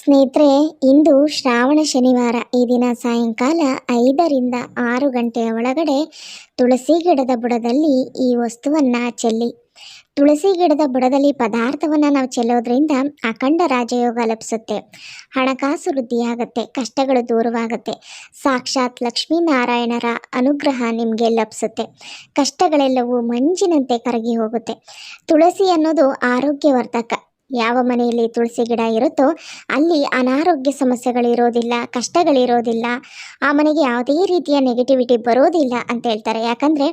ಸ್ನೇಹಿತರೆ, ಇಂದು ಶ್ರಾವಣ ಶನಿವಾರ. ಈ ದಿನ ಸಾಯಂಕಾಲ ಐದರಿಂದ ಆರು ಗಂಟೆಯ ಒಳಗಡೆ ತುಳಸಿ ಗಿಡದ ಬುಡದಲ್ಲಿ ಈ ವಸ್ತುವನ್ನು ಚೆಲ್ಲಿ. ತುಳಸಿ ಗಿಡದ ಬುಡದಲ್ಲಿ ಪದಾರ್ಥವನ್ನು ನಾವು ಚೆಲ್ಲೋದ್ರಿಂದ ಅಖಂಡ ರಾಜಯೋಗ ಲಭಿಸುತ್ತೆ. ಹಣಕಾಸು ವೃದ್ಧಿಯಾಗುತ್ತೆ, ಕಷ್ಟಗಳು ದೂರವಾಗುತ್ತೆ. ಸಾಕ್ಷಾತ್ ಲಕ್ಷ್ಮೀನಾರಾಯಣರ ಅನುಗ್ರಹ ನಿಮಗೆ ಲಭಿಸುತ್ತೆ. ಕಷ್ಟಗಳೆಲ್ಲವೂ ಮಂಜಿನಂತೆ ಕರಗಿ ಹೋಗುತ್ತೆ. ತುಳಸಿ ಅನ್ನೋದು ಆರೋಗ್ಯವರ್ಧಕ. ಯಾವ ಮನೆಯಲ್ಲಿ ತುಳಸಿ ಗಿಡ ಇರುತ್ತೋ ಅಲ್ಲಿ ಅನಾರೋಗ್ಯ ಸಮಸ್ಯೆಗಳಿರೋದಿಲ್ಲ, ಕಷ್ಟಗಳಿರೋದಿಲ್ಲ. ಆ ಮನೆಗೆ ಯಾವುದೇ ರೀತಿಯ ನೆಗೆಟಿವಿಟಿ ಬರೋದಿಲ್ಲ ಅಂತ ಹೇಳ್ತಾರೆ. ಯಾಕಂದರೆ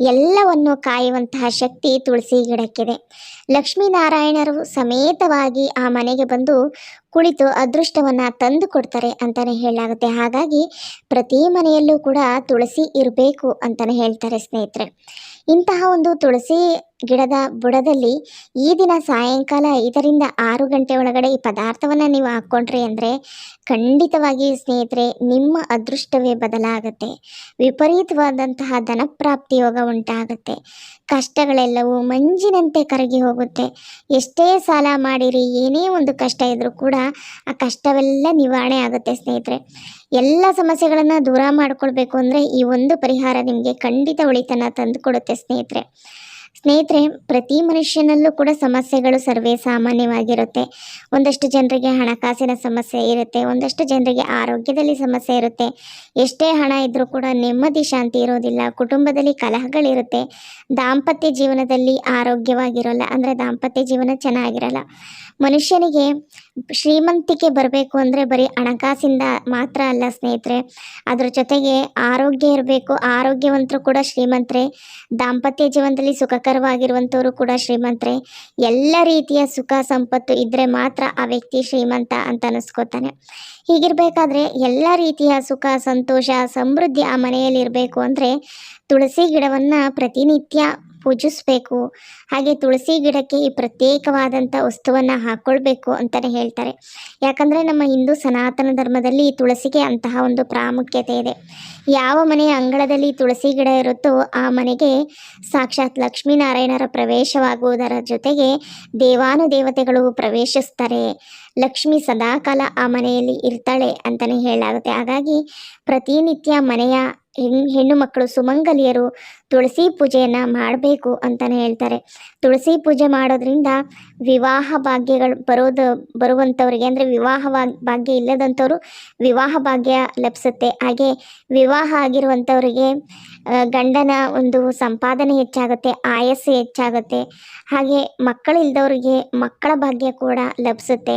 ಎಲ್ಲವನ್ನು ಕಾಯುವಂತಹ ಶಕ್ತಿ ತುಳಸಿ ಗಿಡಕ್ಕಿದೆ. ಲಕ್ಷ್ಮೀನಾರಾಯಣರು ಸಮೇತವಾಗಿ ಆ ಮನೆಗೆ ಬಂದು ಕುಳಿತು ಅದೃಷ್ಟವನ್ನು ತಂದು ಕೊಡ್ತಾರೆ ಅಂತಲೇ ಹೇಳಲಾಗುತ್ತೆ. ಹಾಗಾಗಿ ಪ್ರತಿ ಮನೆಯಲ್ಲೂ ಕೂಡ ತುಳಸಿ ಇರಬೇಕು ಅಂತಲೇ ಹೇಳ್ತಾರೆ ಸ್ನೇಹಿತರೆ. ಇಂತಹ ಒಂದು ತುಳಸಿ ಗಿಡದ ಬುಡದಲ್ಲಿ ಈ ದಿನ ಸಾಯಂಕಾಲ ಐದರಿಂದ ಆರು ಗಂಟೆ ಒಳಗಡೆ ಈ ಪದಾರ್ಥವನ್ನು ನೀವು ಹಾಕ್ಕೊಂಡ್ರಿ ಅಂದರೆ ಖಂಡಿತವಾಗಿ ಸ್ನೇಹಿತರೆ ನಿಮ್ಮ ಅದೃಷ್ಟವೇ ಬದಲಾಗುತ್ತೆ. ವಿಪರೀತವಾದಂತಹ ಧನಪ್ರಾಪ್ತಿ ಯೋಗ ಉಂಟಾಗುತ್ತೆ. ಕಷ್ಟಗಳೆಲ್ಲವೂ ಮಂಜಿನಂತೆ ಕರಗಿ ಹೋಗುತ್ತೆ. ಎಷ್ಟೇ ಸಾಲ ಮಾಡಿರಿ, ಏನೇ ಒಂದು ಕಷ್ಟ ಇದ್ದರೂ ಕೂಡ ಆ ಕಷ್ಟವೆಲ್ಲ ನಿವಾರಣೆ ಆಗುತ್ತೆ ಸ್ನೇಹಿತರೆ. ಎಲ್ಲ ಸಮಸ್ಯೆಗಳನ್ನು ದೂರ ಮಾಡಿಕೊಳ್ಬೇಕು ಅಂದರೆ ಈ ಒಂದು ಪರಿಹಾರ ನಿಮಗೆ ಖಂಡಿತ ಉಳಿತನ ತಂದುಕೊಡುತ್ತೆ ಸ್ನೇಹಿತರೆ. ಸ್ನೇಹಿತರೆ, ಪ್ರತಿ ಮನುಷ್ಯನಲ್ಲೂ ಕೂಡ ಸಮಸ್ಯೆಗಳು ಸರ್ವೇ ಸಾಮಾನ್ಯವಾಗಿರುತ್ತೆ. ಒಂದಷ್ಟು ಜನರಿಗೆ ಹಣಕಾಸಿನ ಸಮಸ್ಯೆ ಇರುತ್ತೆ, ಒಂದಷ್ಟು ಜನರಿಗೆ ಆರೋಗ್ಯದಲ್ಲಿ ಸಮಸ್ಯೆ ಇರುತ್ತೆ. ಎಷ್ಟೇ ಹಣ ಇದ್ದರೂ ಕೂಡ ನೆಮ್ಮದಿ, ಶಾಂತಿ ಇರೋದಿಲ್ಲ, ಕುಟುಂಬದಲ್ಲಿ ಕಲಹಗಳಿರುತ್ತೆ. ದಾಂಪತ್ಯ ಜೀವನದಲ್ಲಿ ಆರೋಗ್ಯವಾಗಿರೋಲ್ಲ, ಅಂದರೆ ದಾಂಪತ್ಯ ಜೀವನ ಚೆನ್ನಾಗಿರಲ್ಲ. ಮನುಷ್ಯನಿಗೆ ಶ್ರೀಮಂತಿಕೆ ಬರಬೇಕು ಅಂದರೆ ಬರೀ ಹಣಕಾಸಿಂದ ಮಾತ್ರ ಅಲ್ಲ ಸ್ನೇಹಿತರೆ. ಅದ್ರ ಜೊತೆಗೆ ಆರೋಗ್ಯ ಇರಬೇಕು, ಆರೋಗ್ಯವಂತರು ಕೂಡ ಶ್ರೀಮಂತರೇ. ದಾಂಪತ್ಯ ಜೀವನದಲ್ಲಿ ಸುಖಕರವಾಗಿರುವಂಥವರು ಕೂಡ ಶ್ರೀಮಂತರೇ. ಎಲ್ಲ ರೀತಿಯ ಸುಖ ಸಂಪತ್ತು ಇದ್ದರೆ ಮಾತ್ರ ಆ ವ್ಯಕ್ತಿ ಶ್ರೀಮಂತ ಅಂತ ಅನಿಸ್ಕೋತಾನೆ. ಹೀಗಿರಬೇಕಾದ್ರೆ ಎಲ್ಲ ರೀತಿಯ ಸುಖ, ಸಂತೋಷ, ಸಮೃದ್ಧಿ ಆ ಮನೆಯಲ್ಲಿ ಇರಬೇಕು ಅಂದರೆ ತುಳಸಿ ಗಿಡವನ್ನು ಪ್ರತಿನಿತ್ಯ ಪೂಜಿಸಬೇಕು. ಹಾಗೆ ತುಳಸಿ ಗಿಡಕ್ಕೆ ಈ ಪ್ರತ್ಯೇಕವಾದಂಥ ವಸ್ತುವನ್ನು ಹಾಕ್ಕೊಳ್ಬೇಕು ಅಂತಲೇ ಹೇಳ್ತಾರೆ. ಯಾಕಂದರೆ ನಮ್ಮ ಹಿಂದೂ ಸನಾತನ ಧರ್ಮದಲ್ಲಿ ತುಳಸಿಗೆ ಅಂತಹ ಒಂದು ಪ್ರಾಮುಖ್ಯತೆ ಇದೆ. ಯಾವ ಮನೆಯ ಅಂಗಳದಲ್ಲಿ ತುಳಸಿ ಗಿಡ ಇರುತ್ತೋ ಆ ಮನೆಗೆ ಸಾಕ್ಷಾತ್ ಲಕ್ಷ್ಮೀನಾರಾಯಣರ ಪ್ರವೇಶವಾಗುವುದರ ಜೊತೆಗೆ ದೇವಾನುದೇವತೆಗಳು ಪ್ರವೇಶಿಸ್ತಾರೆ. ಲಕ್ಷ್ಮಿ ಸದಾಕಾಲ ಆ ಮನೆಯಲ್ಲಿ ಇರ್ತಾಳೆ ಅಂತಲೇ ಹೇಳಲಾಗುತ್ತೆ. ಹಾಗಾಗಿ ಪ್ರತಿನಿತ್ಯ ಮನೆಯ ಹೆಣ್, ಹೆಣ್ಣು ಮಕ್ಕಳು ಸುಮಂಗಲಿಯರು ತುಳಸಿ ಪೂಜೆಯನ್ನು ಮಾಡಬೇಕು ಅಂತಲೇ ಹೇಳ್ತಾರೆ. ತುಳಸಿ ಪೂಜೆ ಮಾಡೋದ್ರಿಂದ ವಿವಾಹ ಭಾಗ್ಯಗಳು ಬರೋದು, ಬರುವಂಥವ್ರಿಗೆ ಅಂದರೆ ವಿವಾಹ ಭಾಗ್- ಭಾಗ್ಯ ಇಲ್ಲದಂಥವ್ರು ವಿವಾಹ ಭಾಗ್ಯ ಲಭಿಸುತ್ತೆ. ಹಾಗೆ ವಿವಾಹ ಆಗಿರುವಂಥವ್ರಿಗೆ ಗಂಡನ ಒಂದು ಸಂಪಾದನೆ ಹೆಚ್ಚಾಗುತ್ತೆ, ಆಯಸ್ಸು ಹೆಚ್ಚಾಗುತ್ತೆ. ಹಾಗೆ ಮಕ್ಕಳಿಲ್ದವರಿಗೆ ಮಕ್ಕಳ ಭಾಗ್ಯ ಕೂಡ ಲಭಿಸುತ್ತೆ.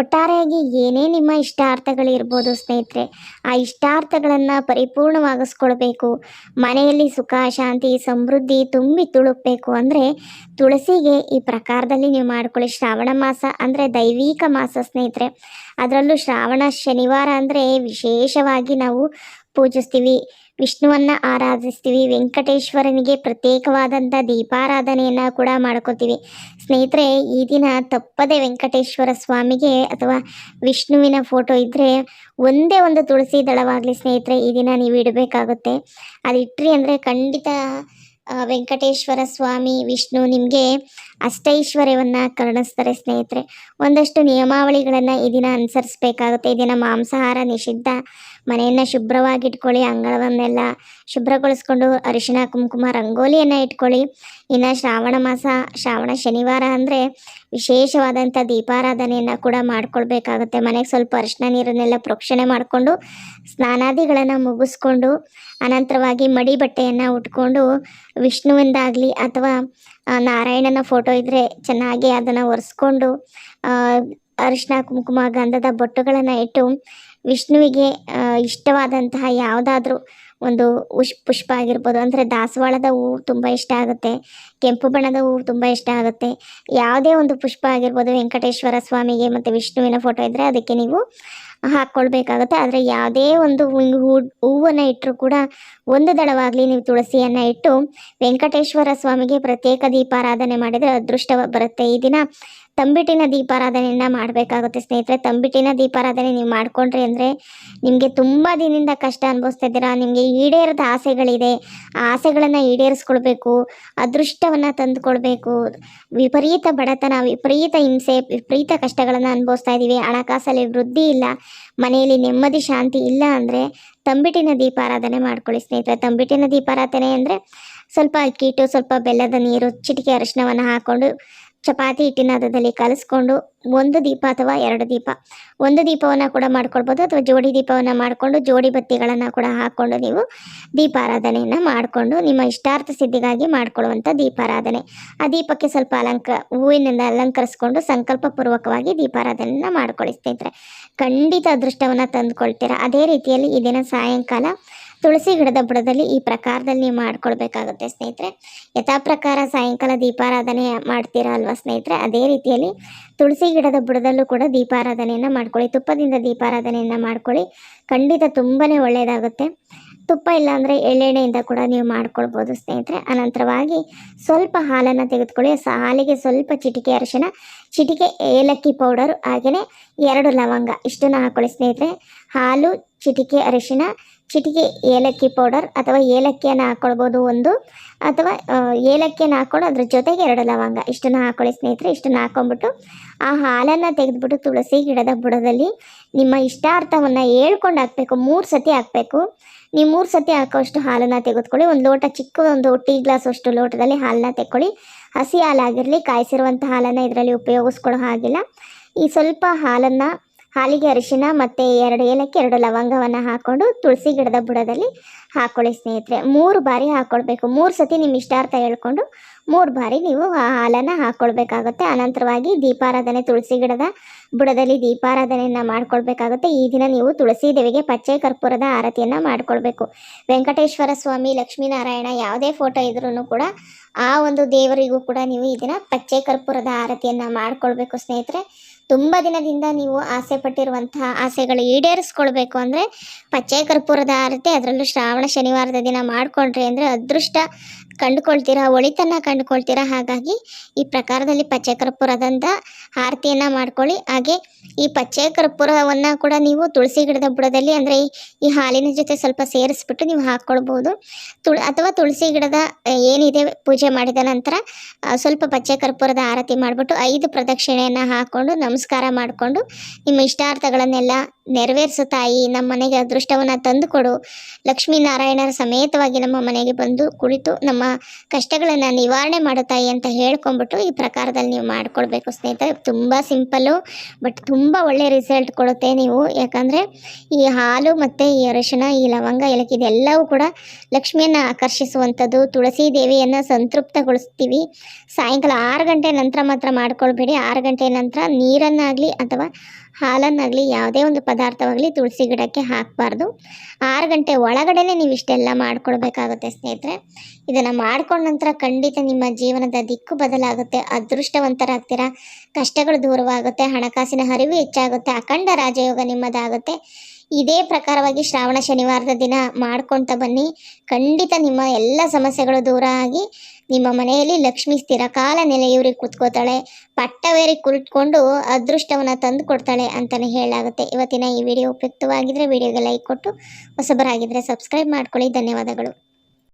ಒಟ್ಟಾರೆಯಾಗಿ ಏನೇ ನಿಮ್ಮ ಇಷ್ಟಾರ್ಥಗಳಿರ್ಬೋದು ಸ್ನೇಹಿತರೆ, ಆ ಇಷ್ಟಾರ್ಥಗಳನ್ನು ಪರಿಪೂರ್ಣವಾಗಿಸ್ಕೊಳ್ಬೇಕು. ಮನೆಯಲ್ಲಿ ಸುಖ, ಶಾಂತಿ, ಸಮೃದ್ಧಿ ತುಂಬಿ ತುಳುಕಬೇಕು ಅಂದರೆ ತುಳಸಿಗೆ ಈ ಪ್ರಕಾರದಲ್ಲಿ ನೀವು ಮಾಡ್ಕೊಳ್ಳಿ. ಶ್ರಾವಣ ಮಾಸ ಅಂದರೆ ದೈವಿಕ ಮಾಸ ಸ್ನೇಹಿತರೆ. ಅದರಲ್ಲೂ ಶ್ರಾವಣ ಶನಿವಾರ ಅಂದರೆ ವಿಶೇಷವಾಗಿ ನಾವು ಪೂಜಿಸ್ತೀವಿ. ವಿಷ್ಣುವನ್ನ ಆರಾಧಿಸ್ತೀವಿ. ವೆಂಕಟೇಶ್ವರನಿಗೆ ಪ್ರತ್ಯೇಕವಾದಂಥ ದೀಪಾರಾಧನೆಯನ್ನು ಕೂಡ ಮಾಡ್ಕೋತೀವಿ. ಸ್ನೇಹಿತರೆ, ಈ ದಿನ ತಪ್ಪದೆ ವೆಂಕಟೇಶ್ವರ ಸ್ವಾಮಿಗೆ ಅಥವಾ ವಿಷ್ಣುವಿನ ಫೋಟೋ ಇದ್ದರೆ ಒಂದೇ ಒಂದು ತುಳಸಿ ದಳವಾಗಲಿ ಸ್ನೇಹಿತರೆ, ಈ ದಿನ ನೀವು ಇಡಬೇಕಾಗುತ್ತೆ. ಅದು ಅಂದರೆ ಖಂಡಿತ ವೆಂಕಟೇಶ್ವರ ಸ್ವಾಮಿ, ವಿಷ್ಣು ನಿಮಗೆ ಅಷ್ಟೈಶ್ವರ್ಯವನ್ನು ಕರುಣಿಸ್ತಾರೆ ಸ್ನೇಹಿತರೆ. ಒಂದಷ್ಟು ನಿಯಮಾವಳಿಗಳನ್ನು ದಿನ ಅನುಸರಿಸಬೇಕಾಗುತ್ತೆ. ಈ ದಿನ ಮಾಂಸಾಹಾರ ನಿಷಿದ್ಧ. ಮನೆಯನ್ನ ಶುಭ್ರವಾಗಿ ಇಟ್ಕೊಳ್ಳಿ ಅಂಗಳವನ್ನೆಲ್ಲ ಶುಭ್ರಗೊಳಿಸ್ಕೊಂಡು ಅರಿಶಿಣ, ಕುಂಕುಮ, ರಂಗೋಲಿಯನ್ನ ಇಟ್ಕೊಳ್ಳಿ. ಇನ್ನ ಶ್ರಾವಣ ಮಾಸ, ಶ್ರಾವಣ ಶನಿವಾರ ಅಂದ್ರೆ ವಿಶೇಷವಾದಂಥ ದೀಪಾರಾಧನೆಯನ್ನ ಕೂಡ ಮಾಡ್ಕೊಳ್ಬೇಕಾಗುತ್ತೆ. ಮನೆಗೆ ಸ್ವಲ್ಪ ಅರಿಶಿನ ನೀರನ್ನೆಲ್ಲ ಪ್ರೋಕ್ಷಣೆ ಮಾಡಿಕೊಂಡು, ಸ್ನಾನಾದಿಗಳನ್ನು ಮುಗಿಸ್ಕೊಂಡು, ಅನಂತರವಾಗಿ ಮಡಿ ಬಟ್ಟೆಯನ್ನ ಉಟ್ಕೊಂಡು, ವಿಷ್ಣುವಿಂದಾಗ್ಲಿ ಅಥವಾ ನಾರಾಯಣನ ಫೋಟೋ ಇದ್ರೆ ಚೆನ್ನಾಗಿ ಅದನ್ನ ಒರೆಸ್ಕೊಂಡು ಅರಿಶಿನ, ಕುಂಕುಮ, ಗಂಧದ ಬೊಟ್ಟುಗಳನ್ನ ಇಟ್ಟು ವಿಷ್ಣುವಿಗೆ ಇಷ್ಟವಾದಂತಹ ಯಾವುದಾದ್ರೂ ಒಂದು ಉಷ್, ಪುಷ್ಪ ಆಗಿರ್ಬೋದು, ಅಂದರೆ ದಾಸವಾಳದ ಹೂವು ತುಂಬ ಇಷ್ಟ ಆಗುತ್ತೆ. ಕೆಂಪು ಬಣ್ಣದ ಹೂವು ತುಂಬ ಇಷ್ಟ ಆಗುತ್ತೆ. ಯಾವುದೇ ಒಂದು ಪುಷ್ಪ ಆಗಿರ್ಬೋದು ವೆಂಕಟೇಶ್ವರ ಸ್ವಾಮಿಗೆ ಮತ್ತು ವಿಷ್ಣುವಿನ ಫೋಟೋ ಇದ್ದರೆ ಅದಕ್ಕೆ ನೀವು ಹಾಕ್ಕೊಳ್ಬೇಕಾಗುತ್ತೆ ಆದರೆ ಯಾವುದೇ ಒಂದು ಹೂ- ಹೂವನ್ನು ಇಟ್ಟರೂ ಕೂಡ ಒಂದು ದಳವಾಗಲಿ ನೀವು ತುಳಸಿಯನ್ನು ಇಟ್ಟು ವೆಂಕಟೇಶ್ವರ ಸ್ವಾಮಿಗೆ ಪ್ರತ್ಯೇಕ ದೀಪಾರಾಧನೆ ಮಾಡಿದರೆ ಅದೃಷ್ಟ ಬರುತ್ತೆ. ಈ ದಿನ ತಂಬಿಟ್ಟಿನ ದೀಪಾರಾಧನೆಯನ್ನು ಮಾಡಬೇಕಾಗುತ್ತೆ ಸ್ನೇಹಿತರೆ. ತಂಬಿಟ್ಟಿನ ದೀಪಾರಾಧನೆ ನೀವು ಮಾಡಿಕೊಂಡ್ರಿ ಅಂದರೆ ನಿಮಗೆ ತುಂಬ ದಿನದಿಂದ ಕಷ್ಟ ಅನುಭವಿಸ್ತಾ ಇದ್ದೀರಾ. ನಿಮಗೆ ಈಡೇರದ ಆಸೆಗಳಿದೆ. ಆ ಆಸೆಗಳನ್ನು ಈಡೇರಿಸ್ಕೊಳ್ಬೇಕು. ಅದೃಷ್ಟವ ಅದೃಷ್ಟವನ್ನು ತಂದುಕೊಳ್ಬೇಕು ವಿಪರೀತ ಬಡತನ, ವಿಪರೀತ ಹಿಂಸೆ, ವಿಪರೀತ ಕಷ್ಟಗಳನ್ನು ಅನುಭವಿಸ್ತಾ ಇದ್ದೀವಿ ಹಣಕಾಸಲ್ಲಿ ವೃದ್ಧಿ ಇಲ್ಲ. ಮನೆಯಲ್ಲಿ ನೆಮ್ಮದಿ, ಶಾಂತಿ ಇಲ್ಲ ಅಂದರೆ ತಂಬಿಟ್ಟಿನ ದೀಪಾರಾಧನೆ ಮಾಡ್ಕೊಳ್ಳಿ ಸ್ನೇಹಿತರೆ. ತಂಬಿಟ್ಟಿನ ದೀಪಾರಾಧನೆ ಅಂದರೆ ಸ್ವಲ್ಪ ಅಕ್ಕಿ ಹಿಟ್ಟು, ಸ್ವಲ್ಪ ಬೆಲ್ಲದ ನೀರು, ಚಿಟಿಕೆ ಅರಿಶಿನವನ್ನು ಹಾಕ್ಕೊಂಡು ಚಪಾತಿ ಹಿಟ್ಟಿನ ಹದದಲ್ಲಿ ಕಲಿಸ್ಕೊಂಡು ಒಂದು ದೀಪ ಅಥವಾ ಎರಡು ದೀಪ. ಒಂದು ದೀಪವನ್ನು ಕೂಡ ಮಾಡ್ಕೊಳ್ಬೋದು ಅಥವಾ ಜೋಡಿ ದೀಪವನ್ನು ಮಾಡಿಕೊಂಡು ಜೋಡಿ ಬತ್ತಿಗಳನ್ನು ಕೂಡ ಹಾಕ್ಕೊಂಡು ನೀವು ದೀಪಾರಾಧನೆಯನ್ನು ಮಾಡಿಕೊಂಡು ನಿಮ್ಮ ಇಷ್ಟಾರ್ಥ ಸಿದ್ಧಿಗಾಗಿ ಮಾಡ್ಕೊಳ್ಳುವಂಥ ದೀಪಾರಾಧನೆ. ಆ ದೀಪಕ್ಕೆ ಸ್ವಲ್ಪ ಅಲಂಕ, ಹೂವಿನಿಂದ ಅಲಂಕರಿಸ್ಕೊಂಡು ಸಂಕಲ್ಪಪೂರ್ವಕವಾಗಿ ದೀಪಾರಾಧನೆಯನ್ನು ಮಾಡ್ಕೊಳ್ಳಿ ಸ್ನೇಹಿತರೆ. ಖಂಡಿತ ಅದೃಷ್ಟವನ್ನು ತಂದುಕೊಳ್ತೀರಾ. ಅದೇ ರೀತಿಯಲ್ಲಿ ಈ ದಿನ ಸಾಯಂಕಾಲ ತುಳಸಿ ಗಿಡದ ಬುಡದಲ್ಲಿ ಈ ಪ್ರಕಾರದಲ್ಲಿ ನೀವು ಮಾಡ್ಕೊಳ್ಬೇಕಾಗುತ್ತೆ ಸ್ನೇಹಿತರೆ. ಯಥಾ ಪ್ರಕಾರ ಸಾಯಂಕಾಲ ದೀಪಾರಾಧನೆ ಮಾಡ್ತೀರಾ ಅಲ್ವಾ ಸ್ನೇಹಿತರೆ? ಅದೇ ರೀತಿಯಲ್ಲಿ ತುಳಸಿ ಗಿಡದ ಬುಡದಲ್ಲೂ ಕೂಡ ದೀಪಾರಾಧನೆಯನ್ನು ಮಾಡ್ಕೊಳ್ಳಿ. ತುಪ್ಪದಿಂದ ದೀಪಾರಾಧನೆಯನ್ನು ಮಾಡ್ಕೊಳ್ಳಿ. ಖಂಡಿತ ತುಂಬಾ ಒಳ್ಳೆಯದಾಗುತ್ತೆ ತುಪ್ಪ ಇಲ್ಲಾಂದರೆ ಎಳ್ಳೆಣ್ಣೆಯಿಂದ ಕೂಡ ನೀವು ಮಾಡ್ಕೊಳ್ಬೋದು ಸ್ನೇಹಿತರೆ. ಅನಂತರವಾಗಿ ಸ್ವಲ್ಪ ಹಾಲನ್ನು ತೆಗೆದುಕೊಳ್ಳಿ. ಸ ಹಾಲಿಗೆ ಸ್ವಲ್ಪ ಚಿಟಿಕೆ ಅರಿಶಿನ ಚಿಟಿಕೆ ಏಲಕ್ಕಿ ಪೌಡರ್ ಹಾಗೆಯೇ ಎರಡು ಲವಂಗ ಇಷ್ಟನ್ನು ಹಾಕ್ಕೊಳ್ಳಿ ಸ್ನೇಹಿತರೆ. ಹಾಲು, ಚಿಟಿಕೆ ಅರಿಶಿನ ಚಿಟಿಕೆ ಏಲಕ್ಕಿ ಪೌಡರ್ ಅಥವಾ ಏಲಕ್ಕಿಯನ್ನು ಹಾಕ್ಕೊಳ್ಬೋದು ಒಂದು, ಅಥವಾ ಏಲಕ್ಕಿಯನ್ನು ಹಾಕ್ಕೊಂಡು ಅದ್ರ ಜೊತೆಗೆ ಎರಡು ಲವಂಗ ಇಷ್ಟನ್ನು ಹಾಕ್ಕೊಳ್ಳಿ ಸ್ನೇಹಿತರೆ, ಇಷ್ಟನ್ನು ಹಾಕ್ಕೊಂಬಿಟ್ಟು ಆ ಹಾಲನ್ನು ತೆಗೆದುಬಿಟ್ಟು ತುಳಸಿ ಗಿಡದ ಬುಡದಲ್ಲಿ ನಿಮ್ಮ ಇಷ್ಟಾರ್ಥವನ್ನು ಹೇಳ್ಕೊಂಡು ಹಾಕಬೇಕು, ಮೂರು ಸತಿ ಹಾಕಬೇಕು. ನೀವು ಮೂರು ಸತಿ ಹಾಕೋಷ್ಟು ಹಾಲನ್ನು ತೆಗೆದುಕೊಳ್ಳಿ, ಒಂದು ಲೋಟ ಚಿಕ್ಕ ಒಂದು ಟೀ ಗ್ಲಾಸ್ ಅಷ್ಟು ಲೋಟದಲ್ಲಿ ಹಾಲನ್ನ ತೆಕ್ಕೊಳ್ಳಿ. ಹಸಿ ಹಾಲಾಗಿರಲಿ ಕಾಯಿಸಿರುವಂಥ ಹಾಲನ್ನು ಇದರಲ್ಲಿ ಉಪಯೋಗಿಸ್ಕೊಳ್ಳೋ ಹಾಗಿಲ್ಲ. ಈ ಸ್ವಲ್ಪ ಹಾಲನ್ನು ಹಾಲಿಗೆ ಅರಿಶಿನ ಮತ್ತು ಎರಡು ಏಲಕ್ಕಿ, ಎರಡು ಲವಂಗವನ್ನು ಹಾಕ್ಕೊಂಡು ತುಳಸಿ ಗಿಡದ ಬುಡದಲ್ಲಿ ಹಾಕ್ಕೊಳ್ಳಿ ಸ್ನೇಹಿತರೆ. ಮೂರು ಬಾರಿ ಹಾಕ್ಕೊಳ್ಬೇಕು ಮೂರು ಸತಿ ನಿಮ್ಮ ಇಷ್ಟಾರ್ಥ ಹೇಳ್ಕೊಂಡು ಮೂರು ಬಾರಿ ನೀವು ಆ ಹಾಲನ್ನು ಹಾಕ್ಕೊಳ್ಬೇಕಾಗುತ್ತೆ ಅನಂತರವಾಗಿ ದೀಪಾರಾಧನೆ, ತುಳಸಿ ಗಿಡದ ಬುಡದಲ್ಲಿ ದೀಪಾರಾಧನೆಯನ್ನು ಮಾಡ್ಕೊಳ್ಬೇಕಾಗುತ್ತೆ. ಈ ದಿನ ನೀವು ತುಳಸಿ ದೇವಿಗೆ ಪಚ್ಚೆ ಕರ್ಪೂರದ ಆರತಿಯನ್ನು ಮಾಡಿಕೊಳ್ಬೇಕು. ವೆಂಕಟೇಶ್ವರ ಸ್ವಾಮಿ, ಲಕ್ಷ್ಮೀನಾರಾಯಣ ಯಾವುದೇ ಫೋಟೋ ಇದ್ರೂ ಕೂಡ ಆ ಒಂದು ದೇವರಿಗೂ ಕೂಡ ನೀವು ಈ ದಿನ ಪಚ್ಚೆ ಕರ್ಪೂರದ ಆರತಿಯನ್ನು ಮಾಡಿಕೊಳ್ಬೇಕು ಸ್ನೇಹಿತರೆ. ತುಂಬ ದಿನದಿಂದ ನೀವು ಆಸೆ ಪಟ್ಟಿರುವಂತಹ ಆಸೆಗಳು ಈಡೇರಿಸ್ಕೊಳ್ಬೇಕು ಅಂದರೆ ಪಚ್ಚೆ ಕರ್ಪೂರದ ಆರತಿ, ಅದರಲ್ಲೂ ಶ್ರಾವಣ ಶನಿವಾರದ ದಿನ ಮಾಡಿಕೊಂಡ್ರಿ ಅಂದರೆ ಅದೃಷ್ಟ ಕಂಡುಕೊಳ್ತೀರಾ, ಒಳಿತನ್ನ ಕಂಡುಕೊಳ್ತೀರಾ, ಹಾಗಾಗಿ ಈ ಪ್ರಕಾರದಲ್ಲಿ ಪಚ್ಚೆ ಕರ್ಪೂರದಿಂದ ಆರತಿಯನ್ನು ಮಾಡ್ಕೊಳ್ಳಿ. ಹಾಗೆ ಈ ಪಚ್ಚೆ ಕರ್ಪೂರವನ್ನು ಕೂಡ ನೀವು ತುಳಸಿ ಗಿಡದ ಬುಡದಲ್ಲಿ ಅಂದರೆ ಈ ಹಾಲಿನ ಜೊತೆ ಸ್ವಲ್ಪ ಸೇರಿಸ್ಬಿಟ್ಟು ನೀವು ಹಾಕ್ಕೊಳ್ಬೋದು ತುಳ, ಅಥವಾ ತುಳಸಿ ಗಿಡದ ಏನಿದೆ ಪೂಜೆ ಮಾಡಿದ ನಂತರ ಸ್ವಲ್ಪ ಪಚ್ಚೆ ಕರ್ಪೂರದ ಆರತಿ ಮಾಡಿಬಿಟ್ಟು ಐದು ಪ್ರದಕ್ಷಿಣೆಯನ್ನು ಹಾಕ್ಕೊಂಡು ನಮಸ್ಕಾರ ಮಾಡಿಕೊಂಡು ನಿಮ್ಮ ಇಷ್ಟಾರ್ಥಗಳನ್ನೆಲ್ಲ ನೆರವೇರಿಸು ತಾಯಿ, ನಮ್ಮ ಮನೆಗೆ ಅದೃಷ್ಟವನ್ನು ತಂದುಕೊಡು ಲಕ್ಷ್ಮೀನಾರಾಯಣರ ಸಮೇತವಾಗಿ ನಮ್ಮ ಮನೆಗೆ ಬಂದು ಕುಳಿತು ನಮ್ಮ ಕಷ್ಟಗಳನ್ನು ನಿವಾರಣೆ ಮಾಡು ತಾಯಿ ಅಂತ ಹೇಳ್ಕೊಂಬಿಟ್ಟು ಈ ಪ್ರಕಾರದಲ್ಲಿ ನೀವು ಮಾಡ್ಕೊಳ್ಬೇಕು ಸ್ನೇಹಿತರೆ. ತುಂಬ ಸಿಂಪಲ್ಲು ಬಟ್ ತುಂಬ ಒಳ್ಳೆ ರಿಸಲ್ಟ್ ಕೊಡುತ್ತೆ ನೀವು. ಯಾಕಂದರೆ ಈ ಹಾಲು ಮತ್ತು ಈ ಅರಶಿನ ಈ ಲವಂಗ, ಏಲಕ್ಕಿ ಇದೆಲ್ಲವೂ ಕೂಡ ಲಕ್ಷ್ಮಿಯನ್ನು ಆಕರ್ಷಿಸುವಂಥದ್ದು, ತುಳಸಿ ದೇವಿಯನ್ನು ಸಂತೃಪ್ತಗೊಳಿಸ್ತೀವಿ. ಸಾಯಂಕಾಲ ಆರು ಗಂಟೆ ನಂತರ ಮಾತ್ರ ಮಾಡ್ಕೊಳ್ಬೇಡಿ. ಆರು ಗಂಟೆ ನಂತರ ನೀರನ್ನಾಗಲಿ ಅಥವಾ ಹಾಲನ್ನಾಗಲಿ ಯಾವುದೇ ಒಂದು ಪದಾರ್ಥವಾಗಲಿ ತುಳಸಿ ಗಿಡಕ್ಕೆ ಹಾಕಬಾರ್ದು. ಆರು ಗಂಟೆ ಒಳಗಡೆನೆ ನೀವು ಇಷ್ಟೆಲ್ಲ ಮಾಡ್ಕೊಳ್ಬೇಕಾಗುತ್ತೆ ಸ್ನೇಹಿತರೆ. ಇದನ್ನು ಮಾಡ್ಕೊಂಡ ನಂತರ ಖಂಡಿತ ನಿಮ್ಮ ಜೀವನದ ದಿಕ್ಕು ಬದಲಾಗುತ್ತೆ, ಅದೃಷ್ಟವಂತರಾಗ್ತೀರ, ಕಷ್ಟಗಳು ದೂರವಾಗುತ್ತೆ, ಹಣಕಾಸಿನ ಹರಿವು ಹೆಚ್ಚಾಗುತ್ತೆ, ಅಖಂಡ ರಾಜಯೋಗ ನಿಮ್ಮದಾಗುತ್ತೆ. ಇದೇ ಪ್ರಕಾರವಾಗಿ ಶ್ರಾವಣ ಶನಿವಾರದ ದಿನ ಮಾಡ್ಕೊತ ಬನ್ನಿ. ಖಂಡಿತ ನಿಮ್ಮ ಎಲ್ಲ ಸಮಸ್ಯೆಗಳು ದೂರ ಆಗಿ ನಿಮ್ಮ ಮನೆಯಲ್ಲಿ ಲಕ್ಷ್ಮಿ ಸ್ಥಿರ ಕಾಲ ನೆಲೆಯೂರಿ ಕೂತ್ಕೋತಾಳೆ. ಪಟ್ಟವೇರಿ ಕುಳಿತುಕೊಂಡು ಅದೃಷ್ಟವನ್ನು ತಂದು ಕೊಡ್ತಾಳೆ ಅಂತಲೇ ಹೇಳಾಗುತ್ತೆ ಇವತ್ತಿನ ಈ ವಿಡಿಯೋ ಉಪಯುಕ್ತವಾಗಿದ್ದರೆ ವಿಡಿಯೋಗೆ ಲೈಕ್ ಕೊಟ್ಟು ಹೊಸಬರಾಗಿದ್ದರೆ ಸಬ್ಸ್ಕ್ರೈಬ್ ಮಾಡ್ಕೊಳ್ಳಿ. ಧನ್ಯವಾದಗಳು.